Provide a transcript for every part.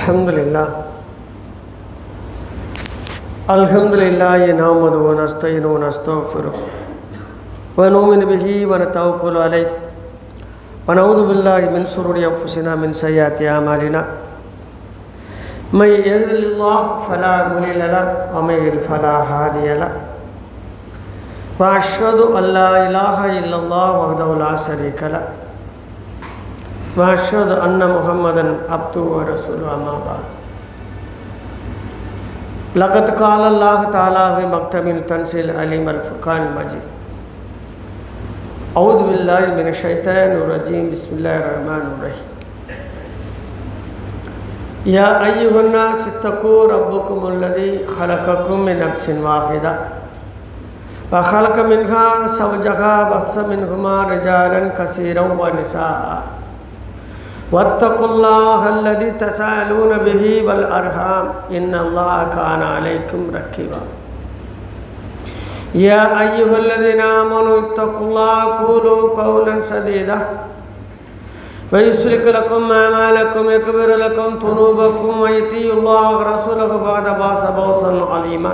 الحمد لله الحمد لله نحمده ونستعينه ونستغفره ونؤمن به ونتوكل عليه ونعوذ بالله من شرور انفسنا من سيئات اعمالنا من يضلل الله فلا مضل له ومن يضلل فلا هادي له واشهد ان لا اله الا الله وحده لا شريك له وأشهد أن محمدا عبده ورسوله أما بعد. لقد قال الله تعالى في مكتب التنزيل عليم الفرقان المجيد. أعوذ بالله من الشيطان الرجيم بسم الله الرحمن الرحيم. يا أيها الناس اتقوا ربكم الذي خلقكم من نفس واحدة. وخلق منها زوجها بث منهما رجالا كثيرا ونساء. واتقوا الله الذي تساءلون به والأرحام إن الله كان عليكم رقيبا يا أيها الذين آمنوا اتقوا الله قولوا قولا سديدا. ويسلك لكم أعمالكم يكبر لكم ذنوبكم ويطيعوا الله ورسوله بعد باس بوسا عظيما.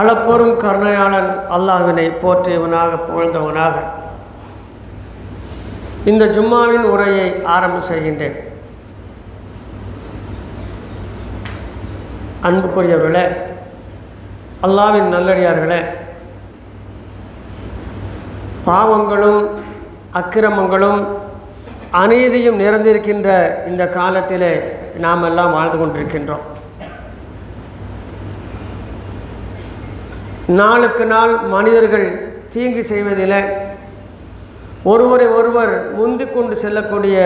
அளப்பெரும் கருணையாளன் அல்லாஹினை போற்றியவனாக புகழ்ந்தவனாக. இந்த ஜும்மாவின் உரையை ஆரம்பம் செய்கின்றேன். அன்புக்குரியவர்களே அல்லாவின் நல்லடியார்களே பாவங்களும் அக்கிரமங்களும் அநீதியும் நிறைந்திருக்கின்ற இந்த காலத்திலே நாம் எல்லாம் வாழ்ந்து கொண்டிருக்கின்றோம். நாளுக்கு நாள் மனிதர்கள் தீங்கு செய்வதில் ஒருவரை ஒருவர் முந்திக் கொண்டு செல்லக்கூடிய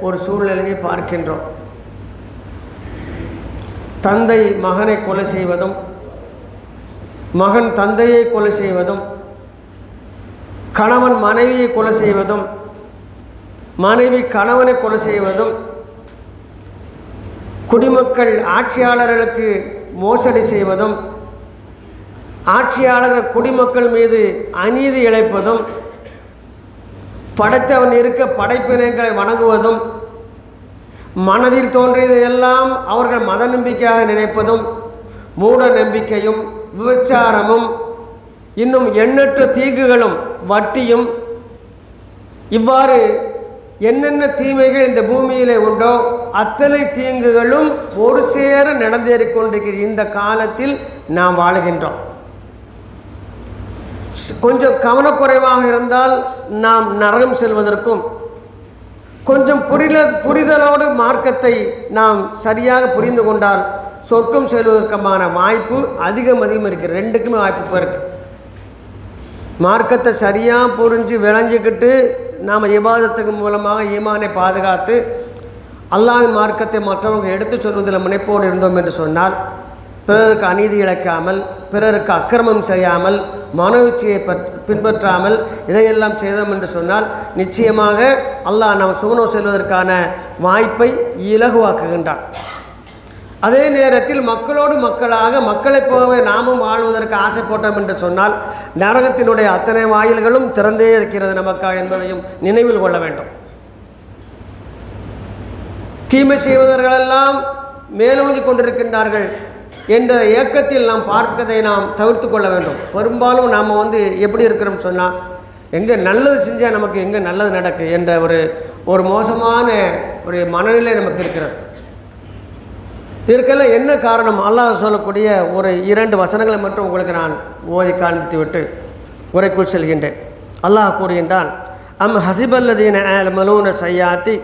ஒரு சூழ்நிலையை பார்க்கின்றோம். தந்தை மகனை கொலை செய்வதும் மகன் தந்தையை கொலை செய்வதும் கணவன் மனைவியை கொலை செய்வதும் மனைவி கணவனை கொலை செய்வதும் குடிமக்கள் ஆட்சியாளர்களுக்கு மோசடி செய்வதும் ஆட்சியாளர்கள் குடிமக்கள் மீது அநீதி இழைப்பதும் படைத்தவன் இருக்க படைப்பினங்களை வணங்குவதும் மனதில் தோன்றியதையெல்லாம் அவர்கள் மத நம்பிக்கையாக நினைப்பதும் மூட நம்பிக்கையும் விபச்சாரமும் இன்னும் எண்ணற்ற தீங்குகளும் வட்டியும் இவ்வாறு என்னென்ன தீமைகள் இந்த பூமியில் உண்டோ அத்தனை தீங்குகளும் ஒரு சேர நடந்தேறிக் கொண்டிருக்கிற இந்த காலத்தில் நாம் வாழுகின்றோம். கொஞ்சம் கவனக்குறைவாக இருந்தால் நாம் நரகம் செல்வதற்கும் கொஞ்சம் புரித புரிதலோடு மார்க்கத்தை நாம் சரியாக புரிந்து கொண்டால் சொர்க்கம் செல்வதற்குமான வாய்ப்பு அதிகம் அதிகம் இருக்குது ரெண்டுக்குமே வாய்ப்பு இப்போ இருக்குது மார்க்கத்தை சரியாக புரிஞ்சு விளைஞ்சிக்கிட்டு நாம் இபாதத்துக்கு மூலமாக ஈமானை பாதுகாத்து அல்லாவின் மார்க்கத்தை மற்றவங்க எடுத்து சொல்வதில் முனைப்போடு இருந்தோம் என்று சொன்னால் பிறருக்கு அநீதி இழைக்காமல் பிறருக்கு அக்கிரமம் செய்யாமல் மனோச்சியை பின்பற்றாமல் இதையெல்லாம் செய்தோம் என்று சொன்னால் நிச்சயமாக அல்லாஹ் நாம் சுகனம் செல்வதற்கான வாய்ப்பை இலகுவாக்குகின்றான். அதே நேரத்தில் மக்களோடு மக்களாக மக்களைப் போகவே நாமும் வாழ்வதற்கு ஆசைப்பட்டோம் என்று சொன்னால் நரகத்தினுடைய அத்தனை வாயில்களும் திறந்தே இருக்கிறது நமக்காக என்பதையும் நினைவில் கொள்ள வேண்டும். தீமை செய்வதர்களெல்லாம் மேலோங்கி கொண்டிருக்கின்றார்கள். என்ற இயக்கத்தில் நாம் பார்ப்பதை நாம் தவிர்த்து கொள்ள வேண்டும். பெரும்பாலும் நாம் வந்து எப்படி இருக்கிறோம்னு சொன்னால் எங்கே நல்லது செஞ்சால் நமக்கு எங்கே நல்லது நடக்கு என்ற ஒரு ஒரு மோசமான ஒரு மனநிலை நமக்கு இருக்கிறது. இதற்கெல்லாம் என்ன காரணம்? அல்லாஹ் சொல்லக்கூடிய ஒரு இரண்டு வசனங்களை மட்டும் உங்களுக்கு நான் ஓதி காண்பித்து விட்டு உரைக்குள் செல்கின்றேன். அல்லாஹ் கூறுகின்றான் அம் ஹசிபல்லதீன மலூன சையாத்தி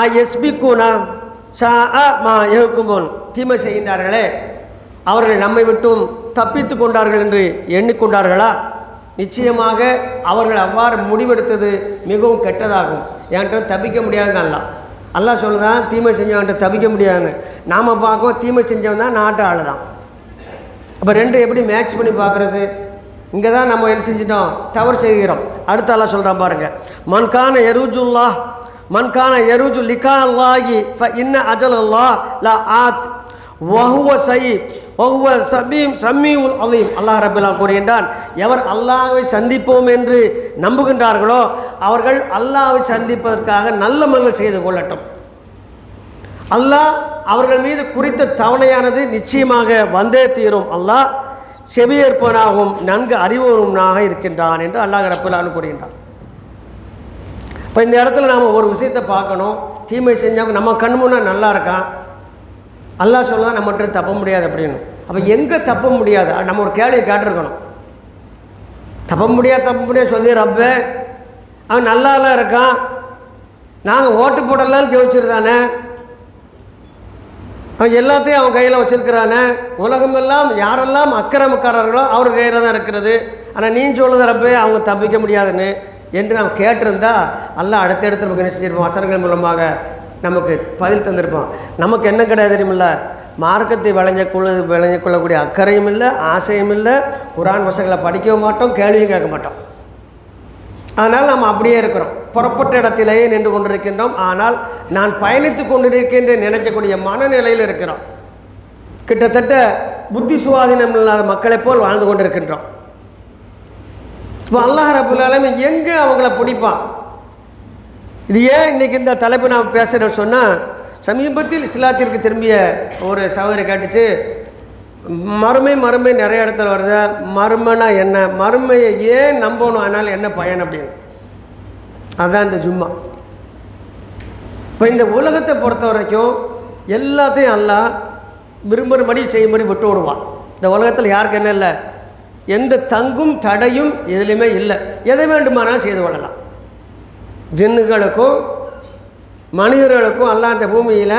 ஆ எஸ்பிக்கூனா சா அ மா எகுக்குமோன் தீமை செய்கின்றார்களே அவர்கள் நம்மை விட்டும் தப்பித்து கொண்டார்கள் என்று எண்ணிக்கொண்டார்களா? நிச்சயமாக அவர்கள் அவ்வாறு முடிவெடுத்தது மிகவும் கெட்டதாகும். என்கிட்ட தப்பிக்க முடியாதுங்க அல்லா. அல்லாஹ் சொல்லுதான் தீமை செஞ்சவன்ட்டு தவிக்க முடியாதுன்னு. நாம் பார்க்கவும் தீமை செஞ்சவன் தான் நாட்டு ஆள் தான். அப்போ ரெண்டு எப்படி மேட்ச் பண்ணி பார்க்குறது? இங்கே தான் நம்ம என்ன செஞ்சிட்டோம்? தவறு செய்கிறோம். அடுத்த அல்லா சொல்கிறான் பாருங்கள் மன்கான எருஜுல்லா மன்கான எருஜு லிகா அல்லாஹி இன்ன அஜல் அல்லா லா ஆத் வஹுவ சயீப் வஹுவ சபீம் சமீஉல் அலீம். அல்லாஹ் ரபில்லா கூறுகின்றான் எவர் அல்லாஹை சந்திப்போம் என்று நம்புகின்றார்களோ அவர்கள் அல்லாஹை சந்திப்பதற்காக நல்ல மகள் செய்து கொள்ளட்டும். அல்லாஹ் அவர்கள் மீது குறித்த தவணையானது நிச்சயமாக வந்தே தீரும். அல்லாஹ் செவியேற்பனாகவும் நன்கு அறிவுனாக இருக்கின்றான் என்று அல்லாஹ் ரப்பலான்னு கூறுகின்றான். இப்போ இந்த இடத்துல நாம் ஒரு விஷயத்தை பார்க்கணும். தீமை செஞ்சவங்க நம்ம கண் முன்னே நல்லா இருக்கான். அல்லாஹ் சொல்லதான் நம்மகிட்ட தப்ப முடியாது அப்படின்னு. அப்போ எங்கே தப்ப முடியாது? நம்ம ஒரு கேள்வியை கேட்டிருக்கணும். தப்ப முடியாது தப்ப முடியாது சொல்லி ரப்ப அவன் நல்லாலாம் இருக்கான். நாங்கள் ஓட்டு போடலாம் ஜெயிச்சிருந்தானே. அவன் எல்லாத்தையும் அவன் கையில் வச்சிருக்கிறானே. உலகமெல்லாம் யாரெல்லாம் அக்கிரமக்காரர்களோ அவர் கையில் தான் இருக்கிறது. ஆனால் நீ சொல்லுத ரப்பே அவங்க தப்பிக்க முடியாதுன்னு. என்று நாம் கேட்டிருந்தா எல்லாம் அடுத்தடுத்து நமக்கு என்ன வசனங்கள் மூலமாக நமக்கு பதில் தந்திருப்போம். நமக்கு என்ன கிடையாது தெரியுமில்ல? மார்க்கத்தை விளைஞ்ச கொள்ள விளைஞ்ச கொள்ளக்கூடிய அக்கறையும் இல்லை ஆசையும் இல்லை. குரான் வசங்களை படிக்கவும் மாட்டோம் கேள்வியும் கேட்க மாட்டோம். அதனால் நாம் அப்படியே இருக்கிறோம். புறப்பட்ட இடத்திலேயே நின்று கொண்டிருக்கின்றோம். ஆனால் நான் பயணித்து கொண்டிருக்கின்றேன் நினைக்கக்கூடிய மனநிலையில் இருக்கிறோம். கிட்டத்தட்ட புத்தி சுவாதீனம் இல்லாத மக்களைப் போல் வாழ்ந்து கொண்டிருக்கின்றோம். இப்போ அல்லாஹ் ரபுல் எங்கே அவங்கள பிடிப்பான்? இது ஏன் இன்னைக்கு இந்த தலைப்பு நான் பேசுகிறேன்னு சொன்னால் சமீபத்தில் இஸ்லாத்திற்கு திரும்பிய ஒரு சகோதரி கேட்டுச்சு மறுமை மறுமை நிறைய இடத்துல வருது? மறுமைனா என்ன? மறுமையை ஏன் நம்பணும்? அதனால் என்ன பயன்? அப்படின்னு. அதுதான் இந்த ஜும்மா. இப்போ இந்த உலகத்தை பொறுத்த வரைக்கும் எல்லாத்தையும் அல்லா விரும்புகிறபடி செய்யும்படி விட்டு விடுவான். இந்த உலகத்தில் யாருக்கு என்ன இல்லை? எந்த தங்கும் தடையும் எதுலையுமே இல்லை. எதை வேண்டுமானாலும் செய்து கொள்ளலாம். ஜின்னுகளுக்கும் மனிதர்களுக்கும் அல்லாத பூமியில்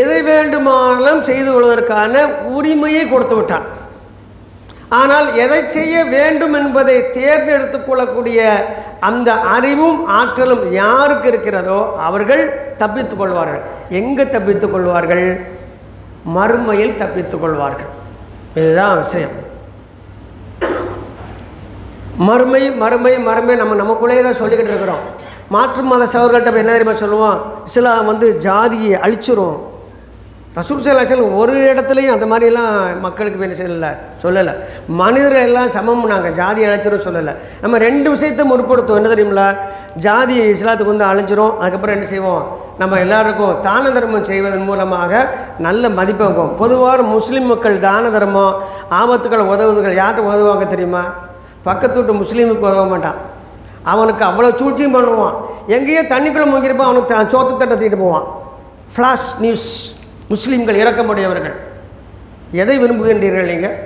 எதை வேண்டுமானாலும் செய்து கொள்வதற்கான உரிமையை கொடுத்து விட்டான். ஆனால் எதை செய்ய வேண்டும் என்பதை தேர்ந்தெடுத்து கொள்ளக்கூடிய அந்த அறிவும் ஆற்றலும் யாருக்கு இருக்கிறதோ அவர்கள் தப்பித்துக் கொள்வார்கள். எங்கே தப்பித்துக் கொள்வார்கள்? மறுமையில் தப்பித்துக் கொள்வார்கள். இதுதான் விஷயம். மறுமை மறுமை மறுமை நம்ம நமக்குள்ளேயே தான் சொல்லிக்கிட்டு இருக்கிறோம். மாற்று மத சவர்கள்ட்ட என்ன தெரியுமா சொல்லுவோம்? இஸ்லாம் வந்து ஜாதியை அழிச்சிரும். ரசூல் சலாச்சல் ஒரு இடத்துலையும் அந்த மாதிரிலாம் மக்களுக்கு என்ன செய்யலை சொல்லலை. மனிதர்கள் எல்லாம் சமம் நாங்கள் ஜாதி அழைச்சிரும் சொல்லலை. நம்ம ரெண்டு விஷயத்தை முற்படுத்துவோம். என்ன தெரியுமில ஜாதி இஸ்லாத்துக்கு வந்து அழிஞ்சிரும். அதுக்கப்புறம் என்ன செய்வோம்? நம்ம எல்லாருக்கும் தான தர்மம் செய்வதன் மூலமாக நல்ல மதிப்பை வைப்போம் பொதுவாக முஸ்லீம் மக்கள் தான தர்மம் ஆபத்துக்கள் உதவுதுகள் யார்கிட்ட உதவுவாங்க தெரியுமா? பக்கத்து வீட்டு முஸ்லீமுக்கு உதவ மாட்டான். அவனுக்கு அவ்வளோ சூழ்ச்சியும் பண்ணுவான். எங்கேயோ தண்ணிக்குள்ளே மூங்கிருப்பான் அவனுக்கு த- சோத்து தட்டை போவான். ஃப்ளாஷ் நியூஸ் முஸ்லீம்கள் இறக்கமுடையவர்கள். எதை விரும்புகின்றீர்கள் நீங்கள்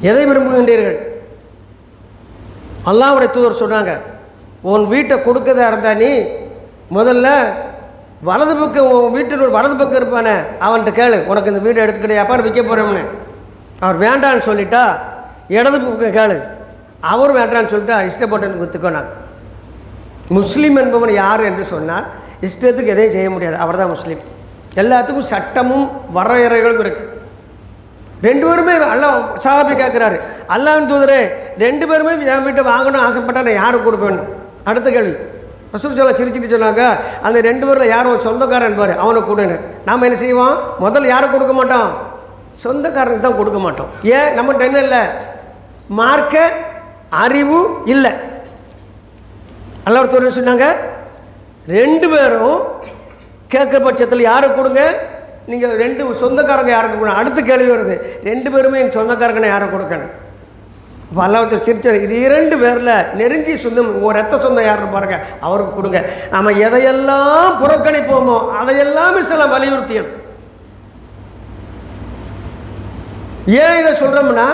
எதை விரும்புகின்றீர்கள்? அல்லாவுடைய தூதர் சொன்னாங்க உன் வீட்டை கொடுக்கதா இருந்தா நீ முதல்ல வலது பக்கம் உன் வீட்டில் ஒரு வலது பக்கம் இருப்பானே அவன்கிட்ட கேளு. உனக்கு இந்த வீடு எடுத்துக்கிட்டே விற்க போகிறோம்னு அவர் வேண்டான்னு சொல்லிட்டா இடது பக்கம் கேளு. அவர் வேண்டான்னு சொல்லிட்டு இஷ்டப்பட்டு விற்றுக்கோ நான். முஸ்லீம் என்பவன் யார் என்று சொன்னால் இஷ்டத்துக்கு எதையும் செய்ய முடியாது. அவர் தான் முஸ்லீம். எல்லாத்துக்கும் சட்டமும் வரையறைகளும் இருக்குது ரெண்டு பேருமே அல்லா சாபி கேட்குறாரு. அல்லாஹ் தூதரே ரெண்டு பேருமே என் வீட்டை வாங்கணும் ஆசைப்பட்டா நான் யாருக்கு கொடுப்பேன் அடுத்த கேள்வி. ரசூல் சொல்ல சிரிச்சுட்டு சொன்னாங்க அந்த ரெண்டு பேரில் யாரும் சொந்தக்காரன் பாரு அவனை கொடுன்னு நாம் என்ன செய்வோம்? முதல்ல யாரும் கொடுக்க மாட்டோம்? சொந்தக்காரனுக்கு தான் கொடுக்க மாட்டோம். ஏன்? நம்மகிட்ட என்ன இல்லை மார்க்கை அறிவு இல்லை. அல்லாஹ் சொன்னாங்க? ரெண்டு பேரும் கேட்குற பட்சத்தில் யாருக்கு கொடுங்க? நீங்கள் ரெண்டு சொந்தக்காரங்க யாருக்கு கொடுங்க? அடுத்த கேள்வி வருது. ரெண்டு பேருமே எங்கள் சொந்தக்காரங்கன்னு யாரை கொடுக்கணும்? இப்போ சிரிச்சார். இது இரண்டு பேரில் நெருங்கி சொந்தம் ஒரு ரத்த சொந்தம் யாருன்னு பாருங்கள் அவருக்கு கொடுங்க. நம்ம எதையெல்லாம் புறக்கணிப்போமோ அதையெல்லாம் சில வலியுறுத்தியது. ஏன் இதை சொல்கிறோம்னா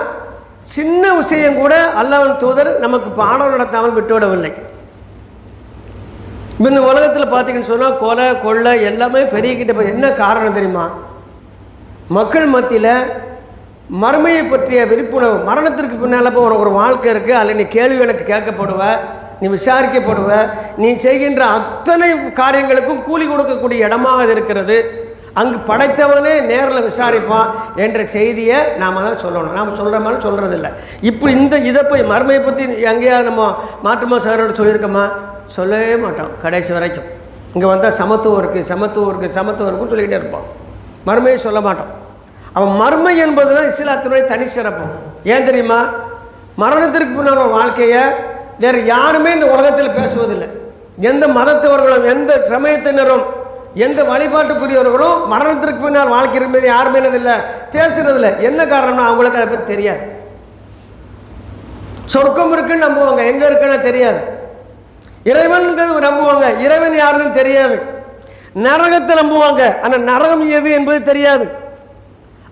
சின்ன விஷயம் கூட அல்லாவின் தூதர் நமக்கு பாடம் நடத்தாமல் விட்டுவிடவில்லை. இந்த உலகத்தில் பார்த்தீங்கன்னு சொன்னால் கொலை கொள்ளை எல்லாமே பெருகிக்கிட்ட என்ன காரணம் தெரியுமா? மக்கள் மத்தியில் மறுமையை பற்றிய விழிப்புணர்வு மரணத்திற்கு பின்னால் இப்போ உனக்கு ஒரு வாழ்க்கை இருக்குது அதில் நீ கேள்வி எனக்கு கேட்கப்படுவ நீ விசாரிக்கப்படுவ நீ செய்கின்ற அத்தனை காரியங்களுக்கும் கூலி கொடுக்கக்கூடிய இடமாக அது இருக்கிறது. அங்கு படைத்தவனே நேரில் விசாரிப்பான் என்ற செய்தியை நாம் தான் சொல்லணும். நாம் சொல்கிற மாதிரி சொல்கிறதில்ல இப்படி இந்த இதை போய் மர்மையை பற்றி எங்கேயாவது நம்ம மாற்றுமா சாரோட சொல்லியிருக்கோமா? சொல்லவே மாட்டோம். கடைசி வரைக்கும். இங்கே வந்தால் சமத்துவம் இருக்குது சமத்துவம் இருக்குது சமத்துவம் இருக்குன்னு சொல்லிக்கிட்டே இருப்போம். மர்மையை சொல்ல மாட்டோம். அவன் மர்மை என்பது தான் இஸ்லாத்தினுடைய தனி சிறப்பு. ஏன் தெரியுமா? மரணத்திற்கு பின்னால் வாழ்க்கையை வேறு யாருமே இந்த உலகத்தில் பேசுவதில்லை. எந்த மதத்தவர்களும் எந்த சமயத்தினரும் எந்த வழிபாட்டுக்குரியவர்களும் மரணத்திற்கு பின்னால் வாழ்க்கை இருப்பது யாருமே என்னதில்லை பேசுறதில்ல. என்ன காரணம்னா அவங்களுக்கு அதை பற்றி தெரியாது. சொர்க்கம் இருக்குன்னு நம்புவாங்க. எங்கே இருக்குன்னு தெரியாது. இறைவன்கிறது நம்புவாங்க. இறைவன் யாருன்னு தெரியாது. நரகத்தை நம்புவாங்க. ஆனால் நரகம் எது என்பது தெரியாது.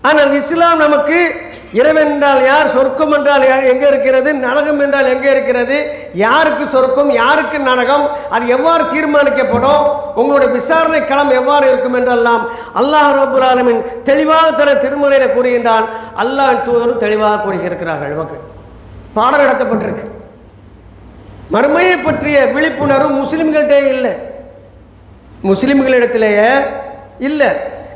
ஆனால் இஸ்லாம் நமக்கு இறைவன் என்றால் யார் சொர்க்கம் என்றால் எங்கே இருக்கிறது? நரகம் என்றால் எங்கே இருக்கிறது? யாருக்கு சொர்க்கம்? யாருக்கு நரகம்? அது எவ்வாறு தீர்மானிக்கப்படும்? உங்களுடைய விசாரணை களம் எவ்வாறு இருக்கும் என்றெல்லாம் அல்லாஹ் ரபுல் ஆலமின் தெளிவாக தர திருமுறையில் கூறுகின்றான். அல்லாஹ் தூதரும் தெளிவாக கூறுகிறார்கள் நமக்கு பாடம் நடத்தப்பட்டிருக்கு. மறுமையை பற்றிய விழிப்புணர்வு முஸ்லிம்கள்கிட்ட இல்லை. முஸ்லிம்களிடத்திலேயே இல்லை.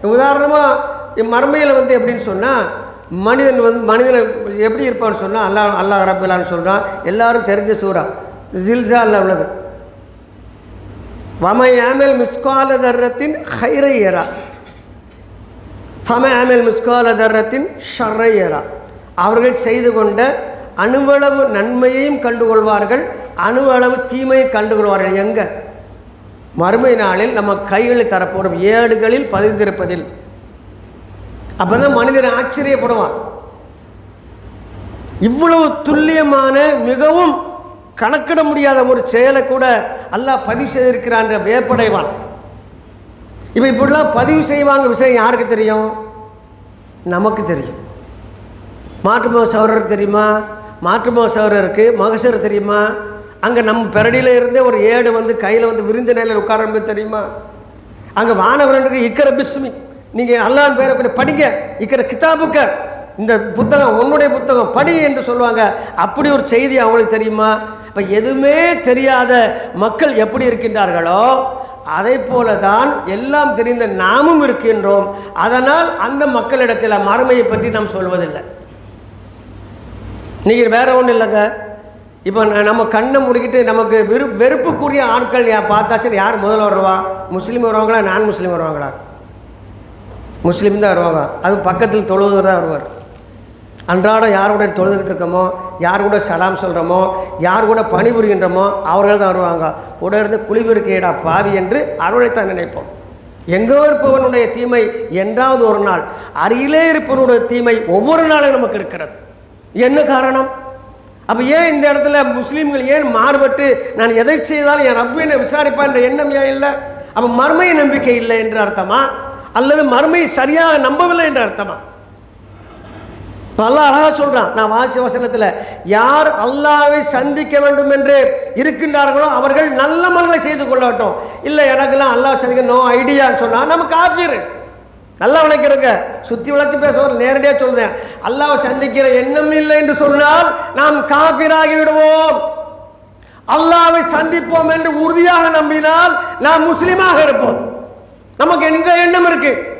உதாரணமாக மறுமையில் வந்து எப்படின்னு சொன்னால் மனிதன் வந்து மனிதனை எப்படி இருப்பான்னு சொன்னால் அல்லாஹ் அல்லாஹ் ரப்பிலான்னு சொல்கிறான் எல்லாரும் தெரிஞ்ச சூறா. ஜில்சாலில் உள்ளது. வம ஆமல் மிஸ்கால தர்றத்தின் ஹைரையரா ஃபம ஆமல் மிஸ்கால தர்றத்தின் ஷரையரா அவர்கள் செய்து கொண்ட அணுவளவு நன்மையையும் கண்டுகொள்வார்கள் அணுவளவு தீமையை கண்டுகொள்வார்கள். எங்கே? மறுமை நாளில் நம்ம கைகளில் தரப்போகிறோம் ஏடுகளில் பதிந்திருப்பதில். அப்போ தான் மனிதன் ஆச்சரியப்படுவான் இவ்வளவு துல்லியமான மிகவும் கணக்கிட முடியாத ஒரு செயலை கூட அல்லாஹ் பதிவு செய்திருக்கிறான் வேப்படைவான் இப்போ இப்படிலாம் பதிவு செய்வாங்க விஷயம் யாருக்கு தெரியும்? நமக்கு தெரியும். மாற்றுமோ சௌரருக்கு தெரியுமா? மாற்றுமோ சௌரருக்கு மகசர் தெரியுமா? அங்கே நம்ம பெரடியில் இருந்தே ஒரு ஏடு வந்து கையில் வந்து விருந்த நிலையில் உட்காரம்பு தெரியுமா? அங்கே வானவரனுக்கு இக்கர பிஸ்மி. நீங்கள் அல்லாஹ் பேரை கொஞ்சம் படிங்க. இருக்கிற கிதாபுக்க இந்த புத்தகம் உன்னுடைய புத்தகம் படி என்று சொல்லுவாங்க. அப்படி ஒரு செய்தி அவங்களுக்கு தெரியுமா? இப்போ எதுவுமே தெரியாத மக்கள் எப்படி இருக்கின்றார்களோ அதை போல தான் எல்லாம் தெரிந்த நாமும் இருக்கின்றோம். அதனால் அந்த மக்களிடத்தில் மறுமையை பற்றி நாம் சொல்வதில்லை. நீங்கள் வேற ஒன்றும் இல்லைங்க. இப்போ நம்ம கண்ணை முடிக்கிட்டு நமக்கு வெறு வெறுப்புக்குரிய ஆட்கள் யா பார்த்தாச்சும் யார் முதல்ல வருவா? முஸ்லீம் வருவாங்களா நான் முஸ்லீம் வருவாங்களா? முஸ்லீம் தான் வருவாங்க. அது பக்கத்தில் தொழுவதர் தான் வருவார். அன்றாடம் யார் கூட தொழுதுகிட்டு இருக்கோமோ யார் கூட சலாம் சொல்கிறோமோ யார் கூட பணிபுரிகின்றோமோ அவர்கள் தான் வருவாங்க. கூட இருந்து குளிவிருக்கேடா பாவி என்று அருளைத்தான் நினைப்போம். எங்கோ இருப்பவனுடைய தீமை என்றாவது ஒரு நாள் அருகிலே இருப்பவனுடைய தீமை ஒவ்வொரு நாளும் நமக்கு இருக்கிறது. என்ன காரணம்? அப்போ ஏன் இந்த இடத்துல முஸ்லீம்கள் ஏன் மாறுபட்டு நான் எதை செய்தாலும் என் ரப்பு என்னை விசாரிப்பான் என்ற எண்ணம் ஏன் இல்லை? அப்போ மர்மைய நம்பிக்கை இல்லை என்று அர்த்தமா? அல்லது மறுமையை சரியாக நம்பவில்லை என்று அர்த்தமா? பல அழகாக சொல்றான் நான் வாசி வசனத்தில் யார் அல்லாவை சந்திக்க வேண்டும் என்று இருக்கின்றார்களோ அவர்கள் நல்ல மல்களை செய்து கொள்ளட்டும் இல்லை எனக்கெல்லாம் அல்லாஹ் சந்திக்க நோ ஐடியான்னு சொன்னால் நம்ம காஃபீர். நல்லா விளக்கிறங்க சுத்தி உழைச்சி பேசுவார் நேரடியாக சொல்றேன். அல்லாவை சந்திக்கிற எண்ணம் இல்லை என்று சொன்னால் நாம் காஃபீராகி விடுவோம். அல்லாவை சந்திப்போம் என்று உறுதியாக நம்பினால் நாம் முஸ்லீமாக இருப்போம். நமக்கு எந்த எண்ணம் இருக்கு.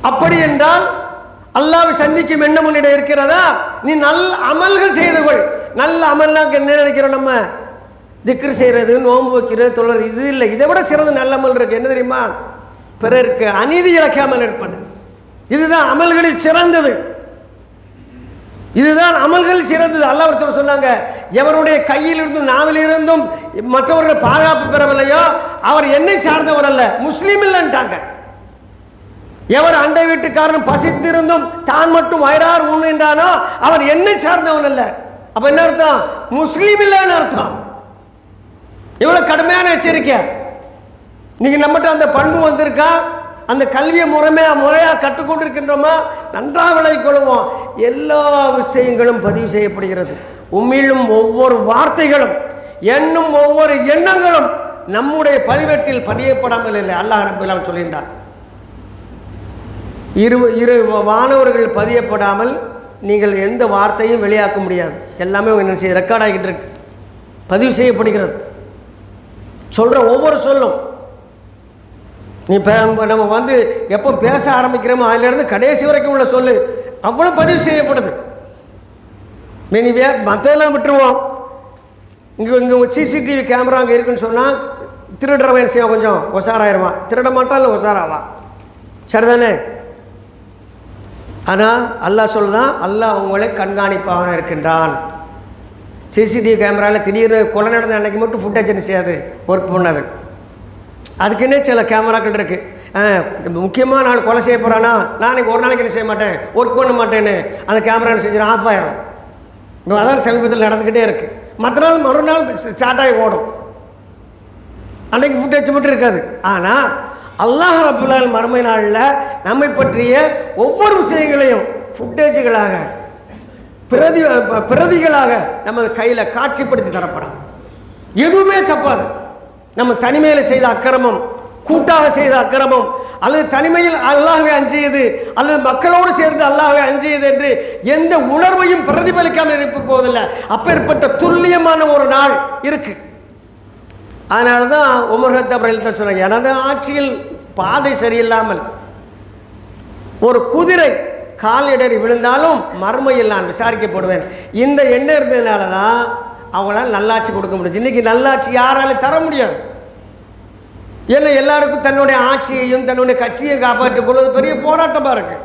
அப்படி என்றால் அல்லாவை சந்திக்கும் எண்ணம் உன்னிடம் இருக்கிறதா? நீ நல்ல அமல்கள் செய்து கொள். நல்ல அமல்லாம் என்ன நினைக்கிறோம் நம்ம? திக்ரு செய்கிறது நோன்பு வைக்கிறது தொழுறது இது இல்லை. இதை விட சிறந்த நல்ல அமல் இருக்கு. என்ன தெரியுமா? பிறருக்கு அநீதி இழக்காமல் இருப்பது. இதுதான் அமல்களில் சிறந்தது. இதுதான் அமல்கள் சிறந்தது. அல்ல ஒருத்தர் சொன்னாங்க எவருடைய கையிலிருந்தும் நாவிலிருந்தும் மற்றவர்கள் பாதுகாப்பு பெறவில்லையோ அவர் என்னை சார்ந்தவர் அல்ல முஸ்லீம் இல்லைன்ட்டாங்க. எவர் அண்டை வீட்டுக்காரன் பசித்திருந்தும் தான் மட்டும் வயிறார் உண்ணுன்றானோ அவர் என்னை சார்ந்தவன் அல்ல. அப்ப என்ன அர்த்தம்? முஸ்லீம் இல்லைன்னு அர்த்தம். இவ்வளவு கடுமையான எச்சரிக்கை. இன்னைக்கு நம்மகிட்ட அந்த பண்பு வந்திருக்கா? அந்த கல்வியை முறைமையாக முறையாக கற்றுக்கொண்டிருக்கின்றோமா? நன்றாக விளங்கிக் கொள்வோம். எல்லா விஷயங்களும் பதிவு செய்யப்படுகிறது. உம்மிலும் ஒவ்வொரு வார்த்தைகளும் எண்ணும் ஒவ்வொரு எண்ணங்களும் நம்முடைய பதிவேட்டில் பதியப்படாமல் இல்லை. அல்லாஹ் ரபிலாம் சொல்கின்றான். இரு இரு வானவர்கள் பதியப்படாமல் நீங்கள் எந்த வார்த்தையும் வெளியாக்க முடியாது. எல்லாமே என்ன செய்ய ரெக்கார்ட் ஆகிட்டு இருக்கு. பதிவு செய்யப்படுகிறது. சொல்கிற ஒவ்வொரு சொல்லும். நீ இப்போ நம்ம வந்து எப்போ பேச ஆரம்பிக்கிறோமோ அதிலேருந்து கடைசி வரைக்கும் உள்ள சொல்லு. அவ்வளோ பதிவு செய்யப்படுது. நீ வே மற்றதெல்லாம் விட்டுருவோம். இங்கே இங்கே சிசிடிவி கேமரா அங்கே இருக்குன்னு சொன்னால் திருடுறவன் என்ன செய்வான் கொஞ்சம். உஷாராயிருவான் திருட மாட்டான் இல்லை உஷாராவான் சரிதானே? ஆனால் அல்லாஹ் சொல்லுதான் அல்லாஹ் உங்களை கண்காணிப்பாக இருக்கின்றான். சிசிடிவி கேமராவில் திடீர்னு கொலை நடந்த அன்னைக்கு மட்டும் ஃபுட்டேஜ் என்ன செய்யாது. ஒர்க் பண்ணாது அதுக்குன்னே சில கேமராக்கள் இருக்குது முக்கியமாக நான் கொலை செய்ய போகிறேன்னா நான் இன்னைக்கு ஒரு நாளைக்கு என்ன செய்ய மாட்டேன்? ஒர்க் பண்ண மாட்டேன்னு அந்த கேமரா என்ன செஞ்சிடும் ஆஃப் ஆயிரும். இப்போ அதான் சமீபத்தில் நடந்துக்கிட்டே இருக்குது மற்ற நாள் மறுநாள் ஸ்டார்ட் ஆகி ஓடும். அன்றைக்கு ஃபுட்டேஜ் மட்டும் இருக்காது. ஆனால் அல்லாஹ் ரபுல்லால் மறுமை நாளில் நம்மை பற்றிய ஒவ்வொரு விஷயங்களையும் ஃபுட்டேஜுகளாக பிரதி பிரதிகளாக நமது கையில் காட்சிப்படுத்தி தரப்படும். எதுவுமே தப்பாது. நம்ம தனிமையில் செய்த அக்கிரமம் கூட்டாக செய்த அக்கிரமம் அல்லது தனிமையில் அல்லாஹ்வை அஞ்சியது அல்லது மக்களோடு சேர்ந்து அல்லாஹ்வை அஞ்சியது என்று எந்த உணர்வையும் பிரதிபலிக்காமல் இருக்க போவதில்லை. அப்பேற்பட்ட துல்லியமான ஒரு நாள் இருக்கு. அதனால தான் உமர்ஹத் ஹத்தப் தான் சொன்னாங்க எனது ஆட்சியில் பாதை சரியில்லாமல் ஒரு குதிரை கால் விழுந்தாலும் மறுமையில் நான் விசாரிக்கப்படுவேன். இந்த எண்ணம் இருந்ததுனால தான் அவங்களால நல்லாட்சி கொடுக்க முடிஞ்சு இன்னைக்கு நல்லாட்சி யாராலும் தர முடியாது. ஏன்னா எல்லாருக்கும் தன்னுடைய ஆட்சியையும் தன்னுடைய கட்சியை காப்பாற்றிக் கொள்வது பெரிய போராட்டமாக இருக்குது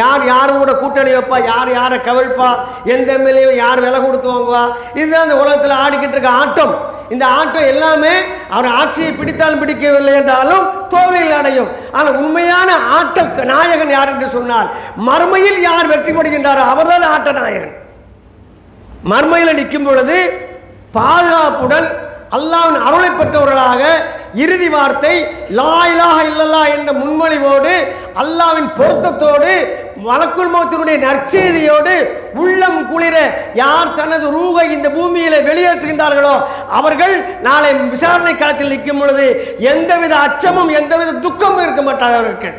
யார் யார் கூட கூட்டணி வைப்பா யார் யாரை கவிழ்ப்பா எந்த எம்எல்ஏ யார் விலை கொடுத்து வாங்குவா இதுதான் அந்த உலகத்தில் ஆடிக்கிட்டு இருக்க ஆட்டம். இந்த ஆட்டம் எல்லாமே அவர் ஆட்சியை பிடித்தாலும் பிடிக்கவில்லை என்றாலும் தோல்வியில் அடையும். ஆனால் உண்மையான ஆட்ட நாயகன் யார் என்று சொன்னால் மறுமையில் யார் வெற்றி பெறுகின்றாரோ அவர்தான் ஆட்ட நாயகன். மர்மையில் நிற்கும் பொழுது பாதுகாப்புடன் அல்லாவின் அருளை பெற்றவர்களாக இறுதி வார்த்தை லா இல்லல்லா என்ற முன்மொழிவோடு அல்லாவின் பொருத்தத்தோடு வழக்குள் மௌத்தினுடைய நற்செய்தியோடு உள்ளம் குளிர யார் தனது ரூகை இந்த பூமியில வெளியேற்றுகின்றார்களோ அவர்கள் நாளை விசாரணை களத்தில் நிற்கும் பொழுது எந்தவித அச்சமும் எந்தவித துக்கமும் இருக்க மாட்டார்கள்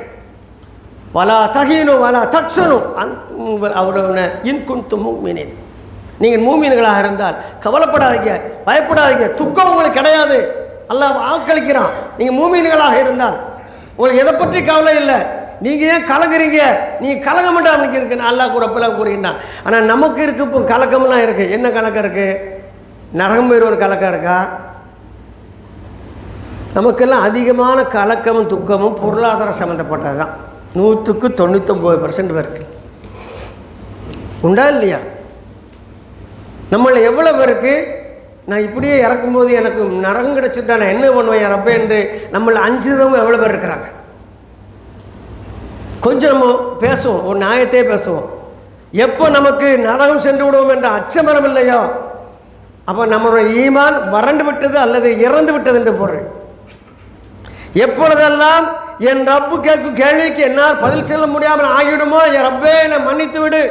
வலா தகீனு வலா தக்ஷனும் அவருடைய இன்குன் மூமினேன் நீங்கள் மூமின்களாக இருந்தால் கவலைப்படாதீங்க பயப்படாதீங்க. துக்கம் உங்களுக்கு கிடையாது. அல்லாஹ் ஆக்களிக்கிறான் நீங்கள் மூமின்களாக இருந்தால் உங்களுக்கு எதை பற்றி கவலை இல்லை? நீங்கள் ஏன் கலங்குறீங்க? நீங்கள் கலங்க மாட்டாம இருக்கு அல்லாஹ் கூட அப்பெல்லாம் கூறுகின்றான் ஆனால் நமக்கு இருக்கு இப்போ கலக்கம்லாம் இருக்குது என்ன கலக்கம் இருக்குது நரகம் பேர் ஒரு கலக்கம் இருக்கா? நமக்கெல்லாம் அதிகமான கலக்கமும் துக்கமும் பொருளாதாரம் சம்மந்தப்பட்டது தான் நூற்றுக்கு தொண்ணூத்தொம்பது பர்சன்ட் பேருக்கு. உண்டா இல்லையா? நம்மளை எவ்வளோ பேருக்கு நான் இப்படியே இறக்கும்போது எனக்கு நரகம் கிடச்சிட்டா நான் என்ன பண்ணுவேன் ரப்பே என்று நம்மளை அஞ்சுதவங்க எவ்வளோ பேர் இருக்கிறாங்க? கொஞ்சம் நம்ம பேசுவோம் ஒரு நியாயத்தையே பேசுவோம். எப்போ நமக்கு நரகம் சென்று விடுவோம் என்ற அச்சமரம் இல்லையோ அப்போ நம்மளோட ஈமான் வறண்டு விட்டது அல்லது இறந்து விட்டது என்று பொருள். எப்பொழுதெல்லாம் என் ரப்பு கேட்கும் கேள்விக்கு என்னால் பதில் சொல்ல முடியாமல் ஆகிவிடுமோ என் ரப்பே என்னை மன்னித்து விடு.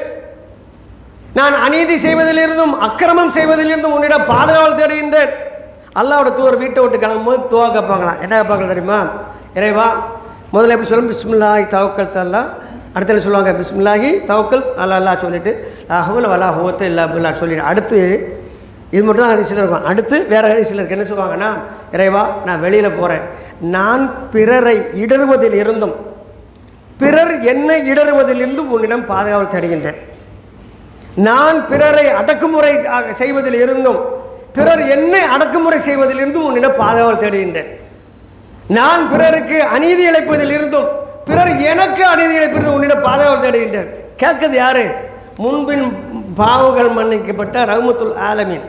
நான் அநீதி செய்வதிலிருந்தும் அக்கிரமம் செய்வதிலிருந்தும் உன்னிடம் பாதுகாவல் தேடுகின்றேன். அல்லாவோட தூர் வீட்டை விட்டு கிளம்பும்போது துவா பார்க்கலாம். என்ன பார்க்கலாம் தெரியுமா? இறைவா முதல்ல எப்படி சொல்லும்? பிஸ்மில்லாஹி தவக்கல் தல்லா அடுத்த சொல்லுவாங்க? பிஸ்மில்லாஹி தவக்கல் அல்லா அல்லா சொல்லிட்டு அஹமல் வலா ஹோத்த இல்லா பில்லா சொல்லிட்டு. அடுத்து இது மட்டும் தான் ஹதீஸில் இருக்கும். அடுத்து வேறு ஹதீஸில் இருக்குது என்ன சொல்லுவாங்கன்னா இறைவா நான் வெளியில் போகிறேன் நான் பிறரை இடறுவதில் இருந்தும் பிறர் என்னை இடறுவதிலிருந்தும் உன்னிடம் பாதுகாவல் தேடுகின்றேன். நான் பிறரை அடக்குமுறை செய்வதில் இருந்தும் பிறர் என்னை அடக்குமுறை செய்வதில் இருந்தும் உன்னிடம் பாதுகாவல் தேடுகின்றேன். நான் பிறருக்கு அநீதி இழைப்பதில் இருந்தும் பிறர் எனக்கு அநீதி இழைப்பதில் உன்னிடம் பாதுகாவல் தேடுகின்றேன். கேட்குது யாரு? முன்பின் பாவங்கள் மன்னிக்கப்பட்ட ரஹ்மத்துல் ஆலமீன்.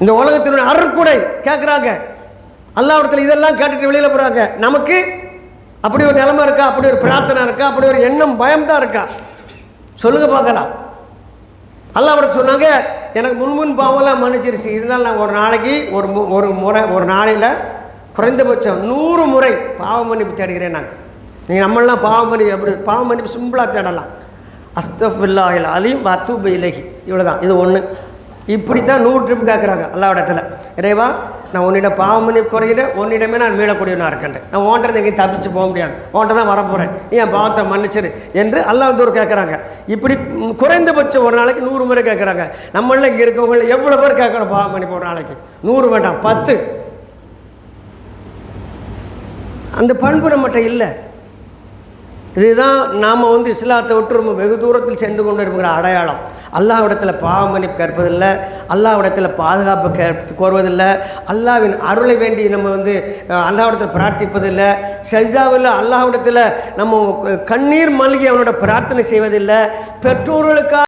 இந்த உலகத்தினுடைய அருக்குடை கேட்குறாங்க. அல்லாவிடத்தில் இதெல்லாம் கேட்டுட்டு வெளியில் போகிறாங்க நமக்கு அப்படி ஒரு நிலைமை இருக்கா? அப்படி ஒரு பிரார்த்தனை இருக்கா? அப்படி ஒரு எண்ணம் பயம் தான் இருக்கா? சொல்லுங்க பார்க்கலாம். அல்லாவிட சொன்னாங்க எனக்கு முன்முன் பாவம்லாம் மன்னிச்சிருச்சு. இருந்தாலும் நான் ஒரு நாளைக்கு ஒரு மு- ஒரு முறை ஒரு நாளையில் குறைந்தபட்சம் நூறு முறை பாவ மன்னிப்பு தேடுகிறேன் நான் நீங்கள் நம்மளாம் பாவ மன்னிப்பு எப்படி பாவ மன்னிப்பு சிம்பிளாக தேடலாம். அஸ்தஃபில்லாஹில் அலீம் வத்தூப இலகி இவ்வளோ தான் இது ஒன்று இப்படி தான் நூறு ட்ரிப் கேட்குறாங்க அல்லாவிடத்தில் இறைவா நான் உன்னிடம் பாவம் பண்ணி குறைகிறேன் உன்னிடமே நான் மீளக்கூடியவனாக இருக்கின்றேன். நான் ஓன்றது எங்கேயும் தப்பிச்சு போக முடியாது. ஓன்ட்ட தான் வரப்போகிறேன் நீ என் பாவத்தை மன்னிச்சிரு என்று அல்லாஹ் தூர் கேட்குறாங்க இப்படி குறைந்தபட்சம் ஒரு நாளைக்கு நூறு முறை கேட்குறாங்க நம்மள இங்கே இருக்கவங்க எவ்வளோ பேர் கேட்குறோம் பாவம் பண்ணி ஒரு நாளைக்கு. நூறு வேண்டாம் பத்து. அந்த பண்பு நம்மகிட்ட இல்லை. இதுதான் நாம் வந்து இஸ்லாத்தை விட்டு ரொம்ப வெகு தூரத்தில் சென்று கொண்டு இருக்கிற அடையாளம். அல்லாவிடத்தில் பாவம் பண்ணி கேட்பதில்லை அல்லாவிடத்தில் பாதுகாப்பு கே கோருவதில்லை. அல்லாவின் அருளை வேண்டி நம்ம வந்து அல்லாவிடத்தில் பிரார்த்திப்பதில்லை. சஜாவில் அல்லாவிடத்தில் நம்ம கண்ணீர் மல்கி அவனோட பிரார்த்தனை செய்வதில்லை. பெற்றோர்களுக்காக